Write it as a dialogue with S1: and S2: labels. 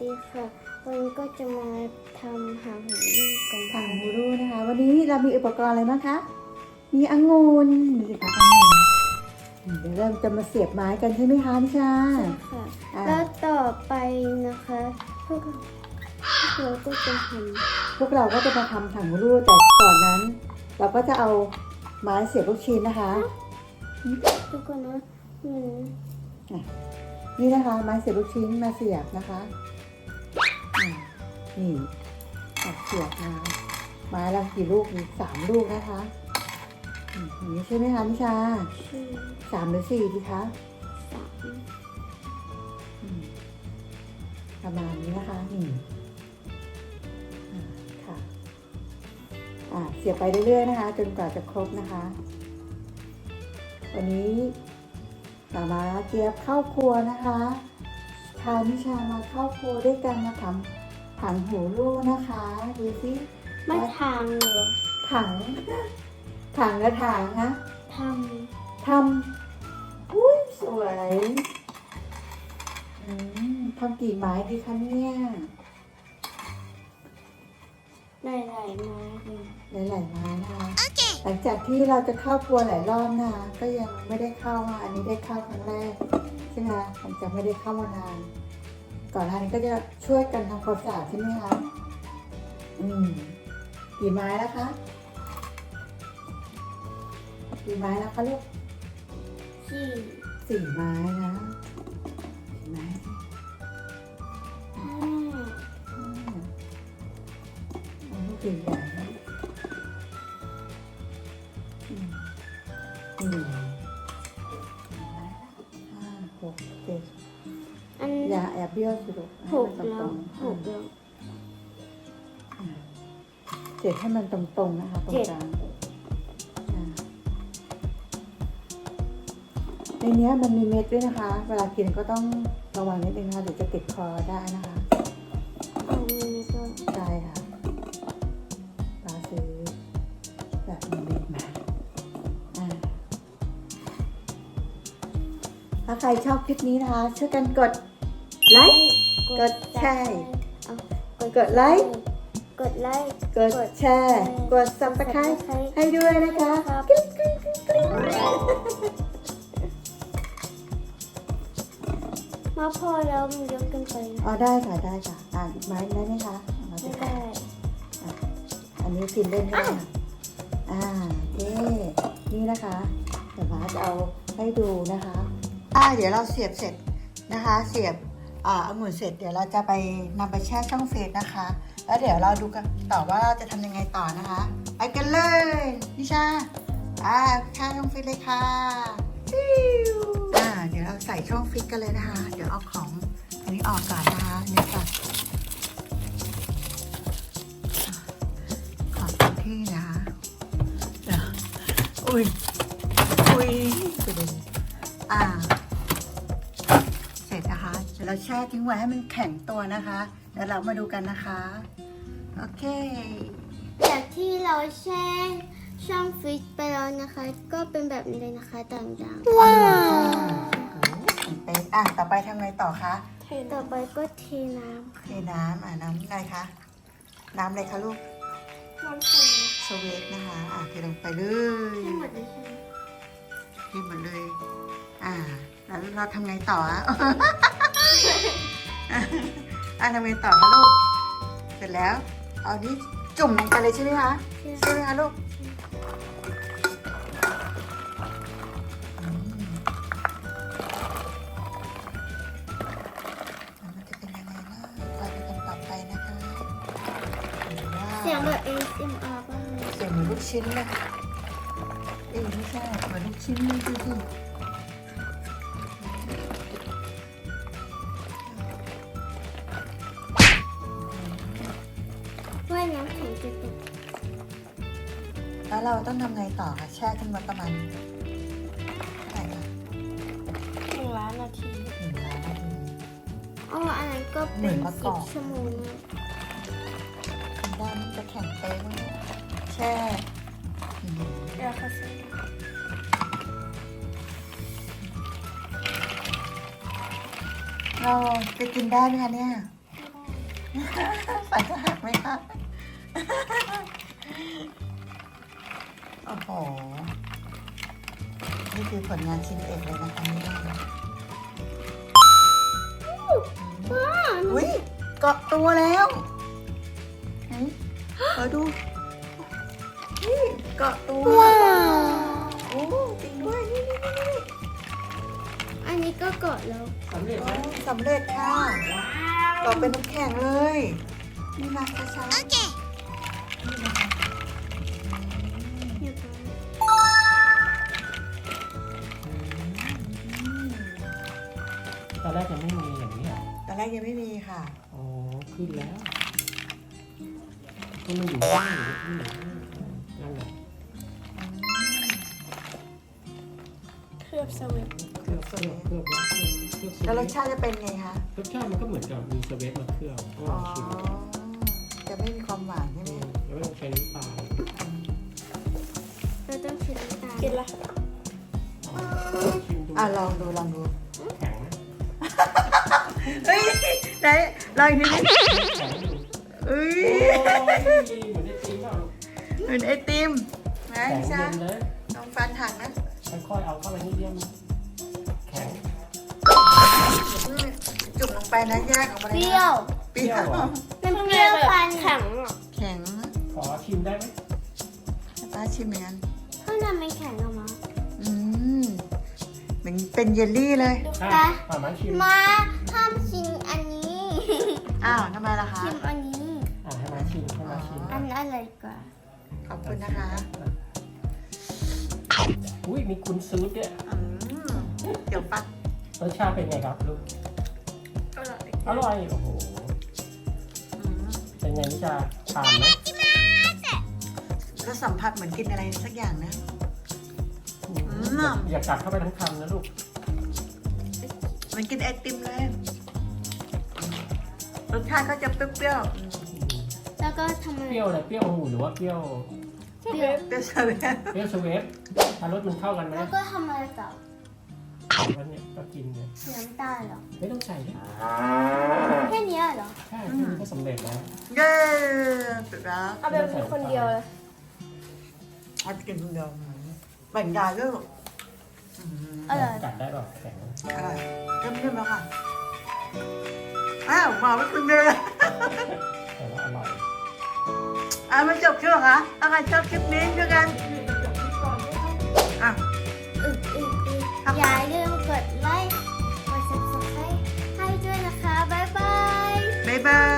S1: ดีค่ะ วันนี้ก็จะมาทำหางหูลูกกัน
S2: ถั
S1: ค่ะ
S2: งหูรูนะคะ วันนี้เรามีอุปกรณ์อะไรบ้างคะ มีองุ่นดูสิคะองุ่นอืมเดี๋ยวเราจะมาเสียบไม้กันใช่ไหมคะนิชา
S1: ใช่ค่ะ
S2: อ่า
S1: แล้วต่อไปนะคะพวกพวกเราก็จะท
S2: พวกเราก็จะมาทำถังหูรูแต่ก่อนนั้น เราก็จะเอาไม้เสียบลูกชิ้นนะคะำ
S1: ทุกคนนะมัน
S2: นี่นะคะไม้เสียบลูกชิ้นมาเสียบนะคะอ่า นี่ตัดเสียบมาไม้ละกี่ลูกมีสามลูกนะคะอืมอย่างนี้ใช่ไหมคะนิชา
S1: ชื่อ
S2: สามหรือสี่ดีคะ
S1: สาม
S2: อืมประมาณนี้นะคะนี่อ่าค่ะอ่าเสียบไปเรื่อยๆนะคะ จนกว่าจะครบนะคะ วันนี้สามาเจี๊ยบเข้าครัวนะคะพานิชามาเข้าครัวด้วยกันมาทำ ถังหูลูกนะคะดูสิ
S1: ไม่ทางเหรอ
S2: ถัง ถังและถังนะ
S1: ท
S2: ทำอุ้ยสวยอืมทำกี่ไม้ดีคะเนี่ยำ
S1: หลายๆไม้เลย
S2: หลายๆไม้นะคะหลังจากที่เราจะเข้าครัวหลายรอบนะคะก็ยังไม่ได้เข้ามาอันนี้ได้เข้าครั้งแรกใช่ไหมคะหลังจากไม่ได้เข้ามานาน ก่อนหน้านี้ก็จะช่วยกันทำความสะอาดใช่ไหมคะ อืมกี่ไม้แล้วคะกี่ไม้แล้วคะลูก
S1: ที่
S2: สี่ไม้นะสี่ไม้
S1: ห้า
S2: อืมเอาลูกใหญ่ สิลูก
S1: หก
S2: ให้มัน
S1: แล้
S2: ต
S1: ว
S2: รง
S1: หกแล้ว
S2: ๆอ่าเจ็ดให้มันตรงๆนะคะตรง
S1: เจ็ด
S2: กลางอ่าในเนี้ยมันมีเม็ดด้วยนะคะ เวลากินก็ต้องระวังนิดนึงนะคะเดี๋ยวจะติดคอได้นะคะ
S1: อันนี้ก็
S2: ใช่ค่ะป้าซื้อแบบมีเม็ดมาอ่าถ้าใครชอบคลิปนี้นะคะช่วยกันกด ไลค์ กดแชร์
S1: เอา
S2: กดไลค์
S1: กดไลค์
S2: กดแชร์ กด subscribe ให้ด้วยนะคะ
S1: ครับ
S2: กริ๊งกริ๊งกริ๊งกริ๊ง
S1: มาพอแล้วมันเยอะเกินไป
S2: อ๋อได้ค่ะได้ค่ะอ่าอีกไม้ได้ไหมคะเอามา
S1: ไม่
S2: สิ
S1: ได้
S2: อะอันนี้กินเล่นได้ค่ะอ่าโอเคนี่นะคะ เดี๋ยวมาจะเอาให้ดูนะคะ อ่าเดี๋ยวเราเสียบเสร็จนะคะ เสียบ อ่าองุ่นเสร็จเดี๋ยวเราจะไปนำไปแช่ช่องฟรีซนะคะ แล้วเดี๋ยวเราดูกันต่อว่าเราจะทำยังไงต่อนะคะ ไปกันเลยนิชาอ่าแช่ช่องฟรีซเลยค่ะอ่าเดี๋ยวเราใส่ช่องฟรีซกันเลยนะคะ เดี๋ยวเอาของอันนี้ออกก่อนนะคะนี่ก่อนขอบคุณที่นะคะเดี๋ยวอุ้ยอุ้ยกระเด็น แช่ทิ้งไว้ให้มันแข็งตัวนะคะแล้วเรามาดูกันนะคะ โอเค
S1: จากที่เราแช่ช่องฟิตไปแล้วนะคะ ก็เป็นแบบนี้เลยนะคะต่าง
S2: ว้าวเป็นอะต่อไปทำไงต่อคะ
S1: ๆต่อไปก็เทน้ำ
S2: เทน้ำอะน้ำอะไรคะ น้ำอะไรคะลูก
S1: น้ำใส่
S2: สเวตนะคะ อะเทลงไปเลย
S1: ให้หมดเลยใช่ไหม
S2: เทหมดเลย อ่า แล้วเราทำไงต่ออะ อะทำไงต่อคะลูก เสร็จแล้ว เอานี้จุ่มลงไปเลยใช่ไหมคะใช่ไหมคะลูกอืมแล้วมันจะเป็นยังไงนะเราดูกันต่อไปนะคะว้าว
S1: เสียงแบบ ASMR บ้างเลย
S2: เสียงเหมือนลูกชิ้นเลยเอ้ยไม่ใช่เหมือนลูกชิ้นเลยดูสิ
S1: แล้
S2: วเราต้องทำไงต่อคะแช่ขึ้นมาประมาณเท่าไหร่คะ
S1: หนึ่งล้านนาที
S2: หนึ่งล้านนาที
S1: อ๋ออันนั้นก็
S2: เหมื
S1: เป็
S2: อน
S1: น
S2: มะก
S1: สิ
S2: อบก
S1: ชั่วโมงนะ
S2: ทำได้มันจะแข็งเป๊ะมากแช่อืม
S1: เดี๋ยวเขาซื้อ
S2: เราจะกินได้ไหมคะเนี่ย
S1: ไม่
S2: ฟันจะหัก ผลงานชิ้นเอกเลยนะคะเนี่ย
S1: ว้าว
S2: อุ้ยเกาะตัวแล้วไหนขอดูนี่เกาะตัว
S1: ว้าว
S2: โอ้จริงด้วยนี่นี่นี่นี่
S1: อันนี้ก็กดแล้ว
S3: สำเร็จไหม
S2: โอ้สำเร็จค่ะเกาะเป็นน้ำแข็งเลย นี่มาช้าๆโอเคนี่นะคะ
S3: แรกยังไม่มีอย่างนี้เหรอ
S2: ตอนแรกยังไม่มีค่ะ
S3: อ๋อ ขึ้นแล้วก็มันอยู่ข้างอยู่ที่นั่นแหละ
S1: เคลือบสวิต
S2: เกือบส
S3: เคลื
S2: เว
S3: อบ
S2: ท
S3: เคลือบแล้วเคลือบ
S2: แล้วรส
S3: ส
S2: ชาติจะเป็นไงคะ
S3: รสชาติมันก็เหมือนกับมีสเวตมาเคลือบก็
S2: อ๋อ
S3: ชิม
S2: จะไม่มีความหวานใช่ไหม
S3: แล้วไม่ต้องใช้น้ำตาล
S1: เราต้องชิมน้ำตาลกินละ
S3: อ๋อชิมดู
S2: อะลองดูลองดู
S3: แข็งไหม
S2: เฮ้ยไหนลองอีกนิดนึง
S3: แข็งอยู่
S2: เอ้ย
S3: โอ้ยเหมือนได้จริงเปล่า
S2: เหมือนไอติมนะ
S3: แข็ง
S2: ใช่
S3: เย็นเลย
S2: ลองฟันถังนะ
S3: ค่อยๆเอาเข้าไปนิดเดียวแข็ง
S2: จุ่มลงไปนะแยกออกมา
S1: เป
S2: เลย
S1: รี้ยว
S2: เปรี้ยว
S1: มันเปรี้ยวฟันแข็งอะ
S2: แข็ง
S3: ขอชิมได้ไหม
S2: ป้าชิมเหมือนกัน
S1: ข้างในมันแข็งออกมา
S2: อืมเห มือนเป็นเยลลี่เลย
S3: อะอะมาชิม
S1: มาห้ามชิมอันนี้
S2: อ้าวทำไมล่ะคะ
S1: ชิมอันนี้
S3: อะให้มาชิมให้มาชิม
S1: อันอะไรกว่า
S2: ขอบคุณนะคะ
S3: อุ้ยมีคุณซื้อด้วย
S2: อืมเดี๋ยวปัก
S3: รสชาติเป็นไงครับลูกอร่อยโอ้โห
S2: อืม
S3: เป็นไงนิชาทานไหม
S2: แล้วสัมผัสเหมือนกินอะไรสักอย่างนะ
S3: อืมอย่าอย่ากัดเข้าไปทั้งคำนะลูก
S2: เหมือนกินไอติมเลยรสชาติก็จะเปรี้ยวๆอืม
S1: แล้วก็ทำอะไร
S3: เปรี้ยวอะไรเปรี้ยวองุ่นหรือว่าเปรี้ยว
S1: เปรี้ยว
S2: เปรี้ยวเฉย
S3: เปรี้ยวสเวฟถ้ารสมันเข้ากันไหม
S1: แล้วก็ทำอะไรต่อ
S3: แล้วเนี่ยก็กินเนี่ย
S1: น้ำตาลเหรอ
S3: ไม่ต้องใส่นะ
S1: แค่เนี้ยเหรอ
S3: แค่นี้ก็สำเร็จแล้ว
S2: เย้สุดแล้ว
S1: เอาไปเป็นคนเดียวเลย
S2: เอาไปกินคนเดียว แบ่งยายด้วยลูกอืม
S1: อร่อย
S3: กัดได้เปล่ะแข็ง
S2: อร่อยเริ่มเริ่แล้วค่ะ อ้าวมาไม่คุณเดียเลย
S3: แต่ว่าอร่อย
S2: อะมัจบช่วงเหรอถ้าใครชอบคลิปนี้ช่วยกันอ่
S1: อึกอึกอึกคอย่าลืมกดไลค์ กด subscribe ให้ด้วยนะคะ บ๊ายบาย บ๊า
S2: ยบาย